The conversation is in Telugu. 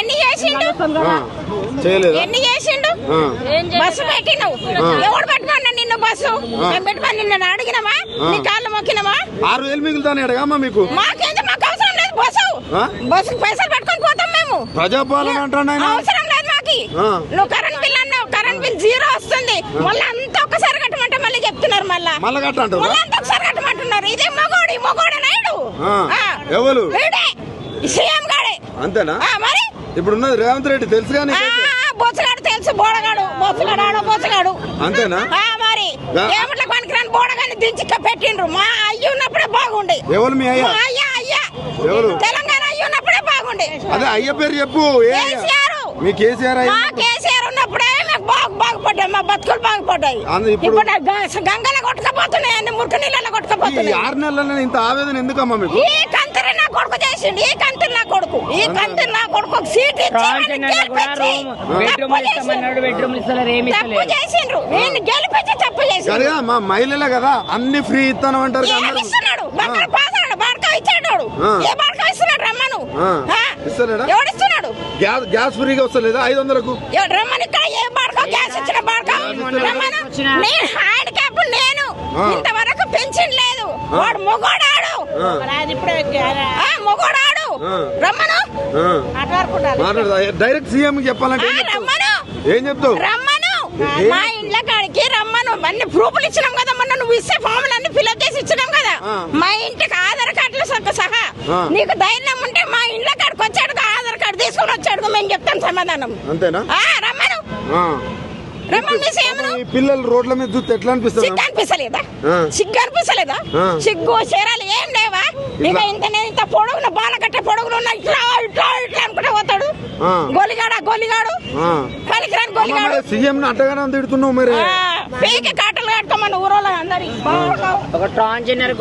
ఎన్ని చేసిండు? ఆ, చేయలేదా? ఎన్ని చేసిండు? ఆ. బస్సు పెట్టినవు. ఎవడు పెట్టమన్నా నిన్ను బస్సు? మేము పెట్టమని నిన్ను అడిగినామా? నీ కాళ్ళు మొక్కినామా? ఆరు వేలు మిగులుతానే అడగమ్మా మీకు. మాకేంది? మాకు అవసరం లేదు బస్సు. ఆ? బస్సుకు పైసలు పెట్టుకొని పోతాం మేము. ప్రజాపాలన అంటాడు ఆయన. అవసరం లేదు మాకి. నువ్వు కరెంట్ బిల్ అన్నావు. కరెంట్ బిల్ జీరో వస్తుంది. మళ్ళీ అంతా ఒకసారి కట్టమంటే మళ్ళీ చెప్తున్నారు మళ్ళా. మళ్ళా కట్ట అంటారా మళ్ళీ అంతా ఒకసారి కట్టమంటున్నారు. ఇదే మగోడు మగోడు నాయుడు. ఎవరు? సీఎం గాడే. అంతేనా? మరి? ఇప్పుడు ఉన్నది రేవంత్ రెడ్డి తెలుసు కానీ బొచ్చగాడు తెలుసు బోడగాడు. బొచ్చగాడు బొచ్చగాడు అంతేనా? ఆ, మరి. ఆ. ఏమిట్ల పనికిరాని బోడగాని దించి ఇక్క పెట్టిండ్రు? మా అయ్య ఉన్నప్పుడే బాగుండే. ఎవరు మీ అయ్యా? అయ్య అయ్య. ఎవరు? తెలంగాణ అయ్య ఉన్నప్పుడే బాగుండే. అదే అయ్య పేరు చెప్పు. ఏ అయ్య? కేసీఆర్. మీ కేసీఆర్ అయ్య కేసీఆర్ ఉన్నప్పుడే మాకు బాగు బాగుపడ్డాయి మా బతుకులు బాగుపడ్డాయి. ఇప్పుడు- గంగల కొట్టుకపోతున్నాయి అన్ని మురికి నీళ్ళలో ఈ కొట్టుకపోతున్నాయి ఆరు నెలల్లో ఇంత ఆవేదన ఎందుకమ్మా మీకు? కొడుకు చేసిండు. ఈ కంతరి నా కొడుకు. ఈ కంతరి నా కొడుకు ఒక సీట్ గెలిపించి తప్పు చేసిండ్రు. గెలిపించి మా మహిళలే కదా అన్ని ఫ్రీ ఇస్తాను అంటారు కదా అందరూ. ఏమిస్తున్నాడు బట్టలు పాసాడు బాడక ఇచ్చాడు ఆ. ఏ బాడక ఇస్తున్నాడు రమ్మను? ఎవడిస్తున్నాడు గ్యాస్ గ్యాస్ ఫ్రీగా వస్తలేదా? ఐదు వందలకు? రమ్మని ఇక్కడ ఏ బాడక? గ్యాస్ ఇచ్చిన బాడక? రమ్మను. నేను నేను. ఇంతవరకు పెన్షన్ లేదు. వాడు ఆ, మొగోడాడు. రమ్మను. డైరెక్ట్ సీఎం చెప్పాలంటే ఏం చెప్తావు? రమ్మను. ఏం చెప్తావు? రమ్మను. మా ఇండ్ల కాడికి రమ్మను. అన్ని ప్రూఫ్లు ఇచ్చినాం కదా. మొన్న నువ్వు ఇస్తే ఫామ్లు అన్ని ఫిల్అప్ చేసి ఇచ్చినాం కదా. మా ఇంటికి ఆధార్ కార్డులు సహా. నీకు ధైర్యం ఉంటే మా ఇండ్ల కాడికి వచ్చాడు ఆధార్ కార్డు తీసుకొని వచ్చాడు మేము చెప్తాం సమాధానం. అంతేనా? ఆ, రమ్మను. పిల్లలు రోడ్ల మీద చూస్తే ఎట్లా అనిపిస్తుంది? సిగ్గు అనిపిస్తలేదా. సిగ్గు అనిపిస్తలేదా. సిగ్గు చీరాలు ఏం లేవా? ఇక ఇంత ఇంత పొడుగున బాల కట్టే పొడుగున ఉన్న ఇట్లా ఇట్లా ఇట్లా అనుకుంటే పోతాడు. గోలిగాడా గోలిగాడు. పలికిరాని గోలిగాడు. సీఎం అట్టగానే తిడుతున్నావు మరి. పీకి కాటలు కట్టుకోమని ఊరోళ్ళ అందరి ఒక ట్రాన్స్జెండర్